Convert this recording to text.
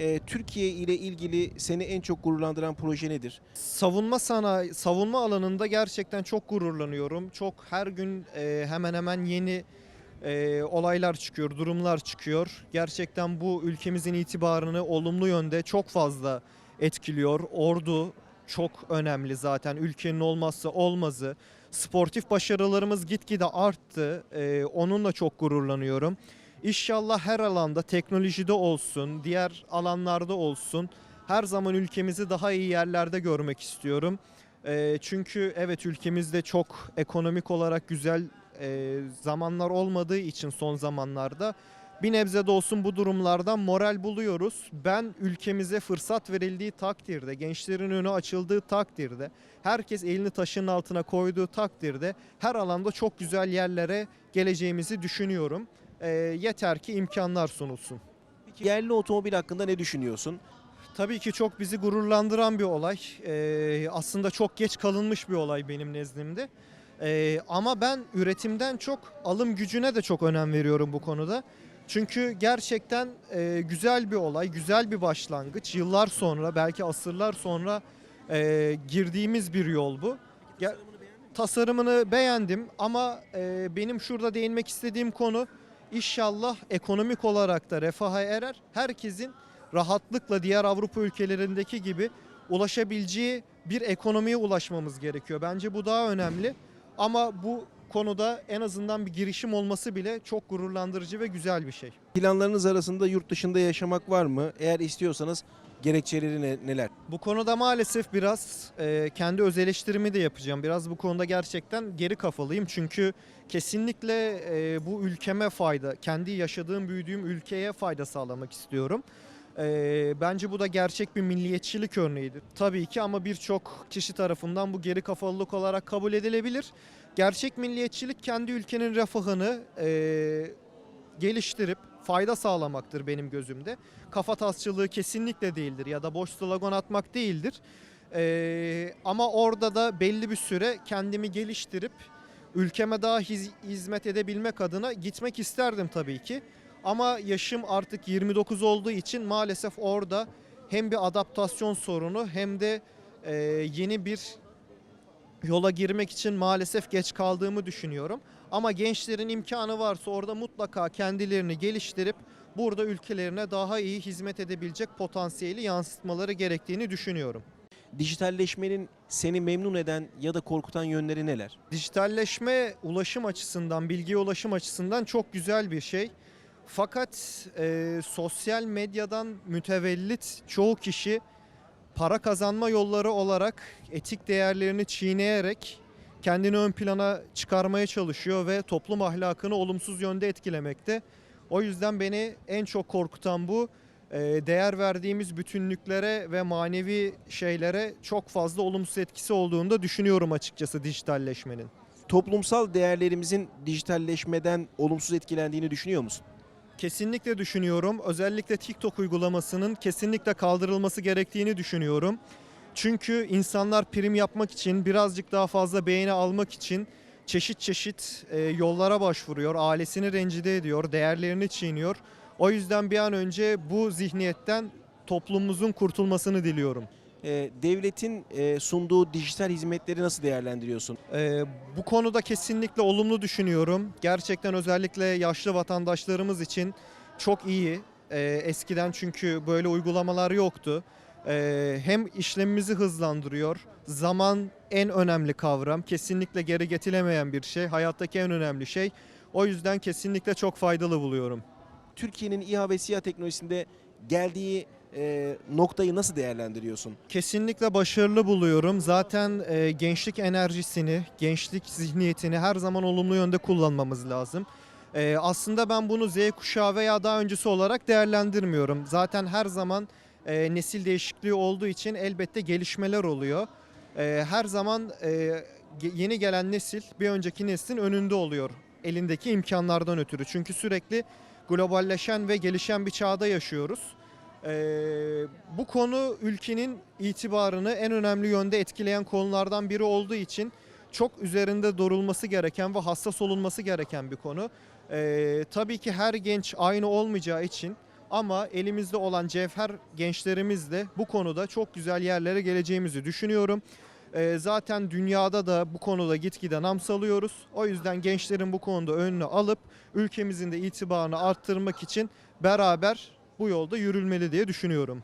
Ee, Türkiye ile ilgili seni en çok gururlandıran proje nedir? Savunma sanayi, savunma alanında gerçekten çok gururlanıyorum. Çok her gün e, hemen hemen yeni e, olaylar çıkıyor, durumlar çıkıyor. Gerçekten bu ülkemizin itibarını olumlu yönde çok fazla etkiliyor. Ordu çok önemli zaten ülkenin olmazsa olmazı. Sportif başarılarımız gitgide arttı. E, onunla çok gururlanıyorum. İnşallah her alanda teknolojide olsun, diğer alanlarda olsun her zaman ülkemizi daha iyi yerlerde görmek istiyorum. Eee, çünkü evet ülkemizde çok ekonomik olarak güzel eee, zamanlar olmadığı için son zamanlarda bir nebze de olsun bu durumlardan moral buluyoruz. Ben ülkemize fırsat verildiği takdirde, gençlerin önü açıldığı takdirde, herkes elini taşın altına koyduğu takdirde her alanda çok güzel yerlere geleceğimizi düşünüyorum. Eee, yeter ki imkanlar sunulsun. Peki yerli otomobil hakkında ne düşünüyorsun? Tabii ki çok bizi gururlandıran bir olay. Ee, aslında çok geç kalınmış bir olay benim nezdimde. Ee, ama ben üretimden çok alım gücüne de çok önem veriyorum bu konuda. Çünkü gerçekten e, güzel bir olay, güzel bir başlangıç. Yıllar sonra, belki asırlar sonra e, girdiğimiz bir yol bu. Ge- tasarımını beğendim ama e, benim şurada değinmek istediğim konu inşallah ekonomik olarak da refaha erer. Herkesin rahatlıkla diğer Avrupa ülkelerindeki gibi ulaşabileceği bir ekonomiye ulaşmamız gerekiyor. Bence bu daha önemli. Ama bu konuda en azından bir girişim olması bile çok gururlandırıcı ve güzel bir şey. Planlarınız arasında yurt dışında yaşamak var mı? Eğer istiyorsanız gerekçeleri ne- neler? Bu konuda maalesef biraz e, kendi öz eleştirimi de yapacağım. Biraz bu konuda gerçekten geri kafalıyım. Çünkü kesinlikle e, bu ülkeme fayda, kendi yaşadığım, büyüdüğüm ülkeye fayda sağlamak istiyorum. E, bence bu da gerçek bir milliyetçilik örneğidir. Tabii ki ama birçok kişi tarafından bu geri kafalılık olarak kabul edilebilir. Gerçek milliyetçilik kendi ülkenin refahını e, geliştirip fayda sağlamaktır benim gözümde. Kafa tasçılığı kesinlikle değildir ya da boş slogan atmak değildir. Ee, ama orada da belli bir süre kendimi geliştirip ülkeme daha hiz- hizmet edebilmek adına gitmek isterdim tabii ki. Ama yaşım artık 29 olduğu için maalesef orada hem bir adaptasyon sorunu hem de e, yeni bir yola girmek için maalesef geç kaldığımı düşünüyorum. Ama gençlerin imkanı varsa orada mutlaka kendilerini geliştirip burada ülkelerine daha iyi hizmet edebilecek potansiyeli yansıtmaları gerektiğini düşünüyorum. Dijitalleşmenin seni memnun eden ya da korkutan yönleri neler? Dijitalleşme ulaşım açısından, bilgiye ulaşım açısından çok güzel bir şey. Fakat e, sosyal medyadan mütevellit çoğu kişi para kazanma yolları olarak etik değerlerini çiğneyerek kendini ön plana çıkarmaya çalışıyor ve toplum ahlakını olumsuz yönde etkilemekte. O yüzden beni en çok korkutan bu. E, Değer verdiğimiz bütünlüklere ve manevi şeylere çok fazla olumsuz etkisi olduğunu da düşünüyorum açıkçası dijitalleşmenin. Toplumsal değerlerimizin dijitalleşmeden olumsuz etkilendiğini düşünüyor musun? Kesinlikle düşünüyorum. Özellikle TikTok uygulamasının kesinlikle kaldırılması gerektiğini düşünüyorum. Çünkü insanlar prim yapmak için, birazcık daha fazla beğeni almak için çeşit çeşit e, yollara başvuruyor, ailesini rencide ediyor, değerlerini çiğniyor. O yüzden bir an önce bu zihniyetten toplumumuzun kurtulmasını diliyorum. Ee, devletin e, sunduğu dijital hizmetleri nasıl değerlendiriyorsun? Ee, bu konuda kesinlikle olumlu düşünüyorum. Gerçekten özellikle yaşlı vatandaşlarımız için çok iyi. Ee, eskiden çünkü böyle uygulamalar yoktu. Ee, hem işlemimizi hızlandırıyor. Zaman en önemli kavram. Kesinlikle geri getiremeyen bir şey. Hayattaki en önemli şey. O yüzden kesinlikle çok faydalı buluyorum. Türkiye'nin İHA ve SİHA teknolojisinde geldiği e, noktayı nasıl değerlendiriyorsun? Kesinlikle başarılı buluyorum. Zaten e, gençlik enerjisini, gençlik zihniyetini her zaman olumlu yönde kullanmamız lazım. E, aslında ben bunu Z kuşağı veya daha öncesi olarak değerlendirmiyorum. Zaten her zaman e, nesil değişikliği olduğu için elbette gelişmeler oluyor. E, her zaman e, yeni gelen nesil bir önceki neslin önünde oluyor elindeki imkanlardan ötürü. Çünkü sürekli globalleşen ve gelişen bir çağda yaşıyoruz. Ee, bu konu ülkenin itibarını en önemli yönde etkileyen konulardan biri olduğu için çok üzerinde durulması gereken ve hassas olunması gereken bir konu. Ee, tabii ki her genç aynı olmayacağı için Ama elimizde olan cevher gençlerimizle bu konuda çok güzel yerlere geleceğimizi düşünüyorum. Ee, zaten dünyada da bu konuda gitgide nam salıyoruz. O yüzden gençlerin bu konuda önünü alıp ülkemizin de itibarını arttırmak için beraber bu yolda yürülmeli diye düşünüyorum.